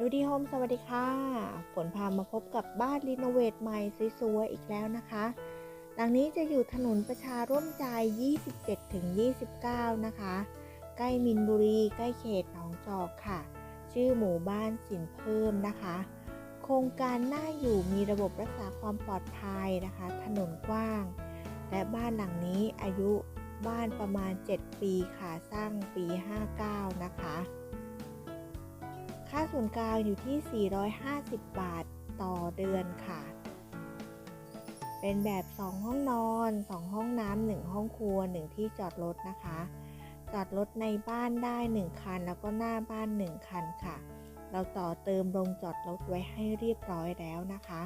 ดูดีโฮมสวัสดีค่ะ ฝนพามาพบกับบ้านรีโนเวทใหม่สวยๆอีกแล้วนะคะ หลังนี้จะอยู่ถนนประชาร่วมใจ 27-29 นะคะ ใกล้มินบุรี ใกล้เขตหนองจอกค่ะ ชื่อหมู่บ้านสินเพิ่มนะคะ โครงการน่าอยู่มีระบบรักษาความปลอดภัยนะคะ ถนนกว้าง และบ้านหลังนี้อายุบ้านประมาณ 7 ปีค่ะ สร้างปี 59 นะคะ ค่าส่วนกลางอยู่ที่ 450 บาทต่อเดือนค่ะ เป็นแบบ 2 ห้องนอน 2 ห้องน้ำ1ห้องครัว 1 ที่จอดรถนะคะ จอดรถในบ้านได้ 1 คัน แล้วก็หน้าบ้าน 1 คันค่ะ เราต่อเติมโรงจอดรถไว้ให้เรียบร้อยแล้วนะคะ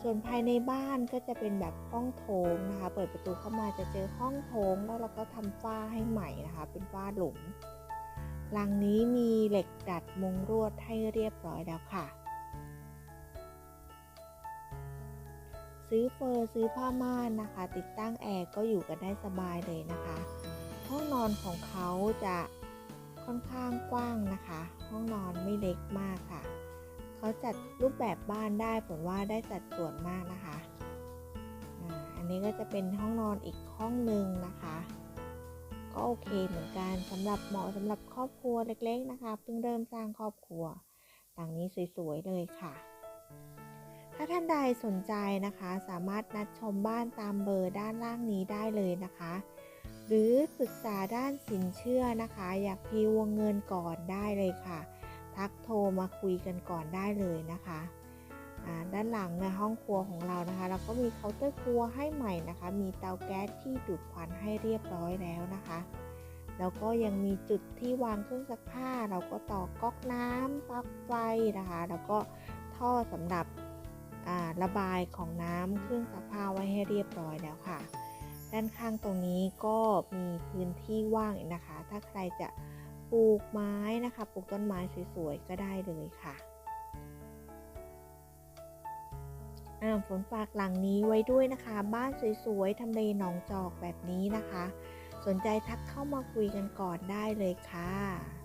ส่วนภายในบ้านก็จะเป็นแบบห้องโถงนะคะ เปิดประตูเข้ามาจะเจอห้องโถงแล้วเราก็ทำฝ้าให้ใหม่นะคะ เป็นฝ้าหลุม ลังนี้มีเหล็กดัดมุงรวดให้เรียบร้อยแล้วค่ะ ซื้อเฟอร์ซื้อผ้าม่านนะคะ ติดตั้งแอร์ก็อยู่กันได้สบายเลยนะคะ ห้องนอนของเขาจะค่อนข้างกว้างนะคะ ห้องนอนไม่เล็กมากค่ะ เขาจัดรูปแบบบ้านได้ผลว่าได้สัดส่วนมากนะคะ อันนี้ก็จะเป็นห้องนอนอีกห้องหนึ่งนะคะ ก็โอเคเหมือนกันสำหรับเหมาะสำหรับครอบครัวเล็กๆนะคะ เพิ่งเริ่มสร้างครอบครัวหลังนี้สวยๆเลยค่ะ ถ้าท่านใดสนใจนะคะ สามารถนัดชมบ้านตามเบอร์ด้านล่างนี้ได้เลยนะคะ หรือปรึกษาด้านสินเชื่อนะคะ อยากพีวงเงินก่อนได้เลยค่ะ ทักโทรมาคุยกันก่อนได้เลยนะคะ ด้านหลังในห้องครัวของเรานะคะ เราก็มีเคาน์เตอร์ครัวให้ใหม่นะคะ มีเตาแก๊สที่ดูดควันให้เรียบร้อยแล้วนะคะ แล้วก็ยังมีจุดที่วางเครื่องซักผ้า เราก็ต่อก๊อกน้ำปลั๊กไฟนะคะ แล้วก็ท่อสำหรับระบายของน้ำเครื่องซักผ้าไว้ให้เรียบร้อยแล้วค่ะ ด้านข้างตรงนี้ก็มีพื้นที่ว่างนะคะ ถ้าใครจะปลูกไม้นะคะ ปลูกต้นไม้สวยๆก็ได้เลยค่ะ อ่าฝนฝากหลังนี้ไว้ด้วยนะคะ บ้านสวยๆทำเลหนองจอกแบบนี้นะคะ สนใจทักเข้ามาคุยกันก่อนได้เลยค่ะ